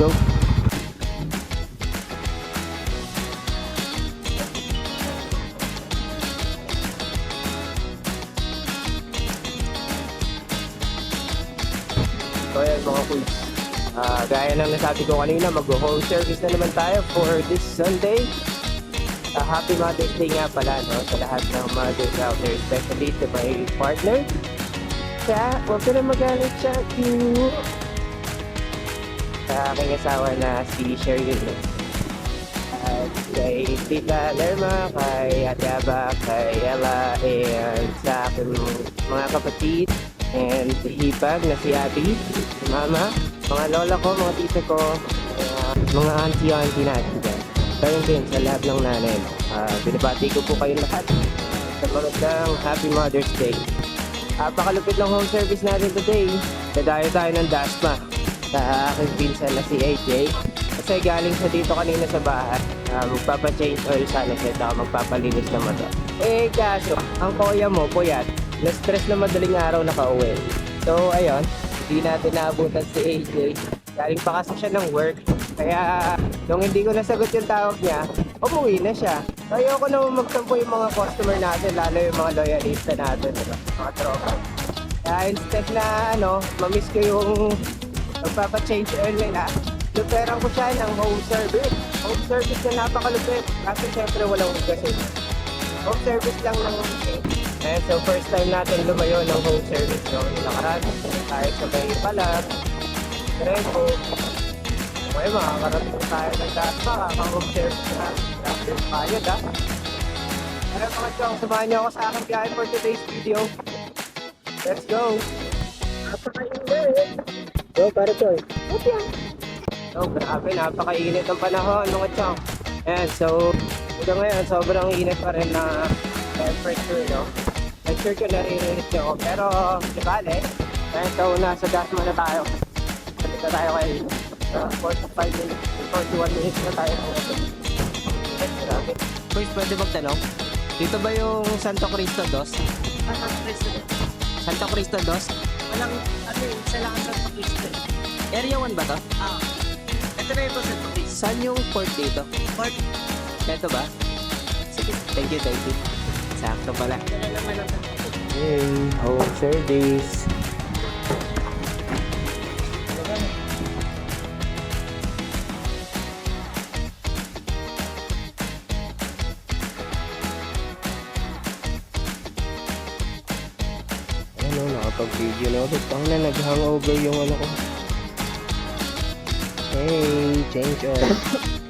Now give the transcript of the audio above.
go. So ayan mga kuys. Ah, gaya ng nasabi ko kanina, mag-home service na naman tayo for this Sunday. Ah, happy Mother's Day nga pala no, sa lahat ng mothers out there, especially to my partner. Kaya, huwag ka na magalit siya. Cute. Sa aking asawa na si Sherilyn. At kay Tita Lerma, kay Ate Aba, kay Ella, and sa aking mga kapatid, and Hipag na si Abby, si Mama, mga lola ko, mga tita ko, uh, mga auntie-auntie natin dyan. Gayon din sa lahat ng nanay. Uh, binabati ko po kayo lahat sa magandang Happy Mother's Day. Napakalupit ng home service natin today. Nadayo tayo ng Dasma sa aking pinsan na si AJ. Kasi galing siya dito kanina sa bahay. Uh, magpapa-change oil sana siya at magpapalinis ng motor. Eh kaso, ang kuya mo, puyat, na-stress na madaling araw nakauwi. So ayun, hindi natin naabutan si AJ. Galing pa kasi siya ng work. Kaya nung hindi ko nasagot yung tawag niya, umuwi na siya. Ayoko naman magtampo yung mga customer natin, lalo yung mga loyalista natin, diba? mga tropa. Kaya instead na ano, mamiss ko yung magpapa-change oil nila, luperan ko siya ng home service. Home service na napakalupit. Kasi syempre walang kasi. Home service lang ng And so first time natin lumayo ng home service no, yung nakaraan. Tayo sa may palag, Trepo. Okay, makakarating tayo ng data, kaka-home service na. Dr. Payag ha. Kaya mga chong, samahan niyo ako sa aking biyahe for today's video. Let's go! Napakainit! Go, para to eh. So, grabe, napakainit ang panahon mga chong. Ayan, so, hanggang ngayon, sobrang init pa rin na temperature, no? I'm sure ko naririnig nyo, pero di bale. Ayan, so, nasa Dasma na tayo. Dito tayo kay uh, 45 minutes, 41 minutes na tayo. Ayan, grabe. Boys, pwede magtanong? Dito ba yung Santo Cristo Dos? Parang president. Santo Cristo Dos? Walang, ano yun, isa Area 1 ba to? Ah. Ito na yung Santo Cristo. Saan yung port dito? Port, Ito ba? Sige, thank you, thank you. Sakto pala. wala naman ang. Hey, home service. Ano, nakapag-video na ulit. Ang na, nag-hangover yung ano ko. Hey, change oil.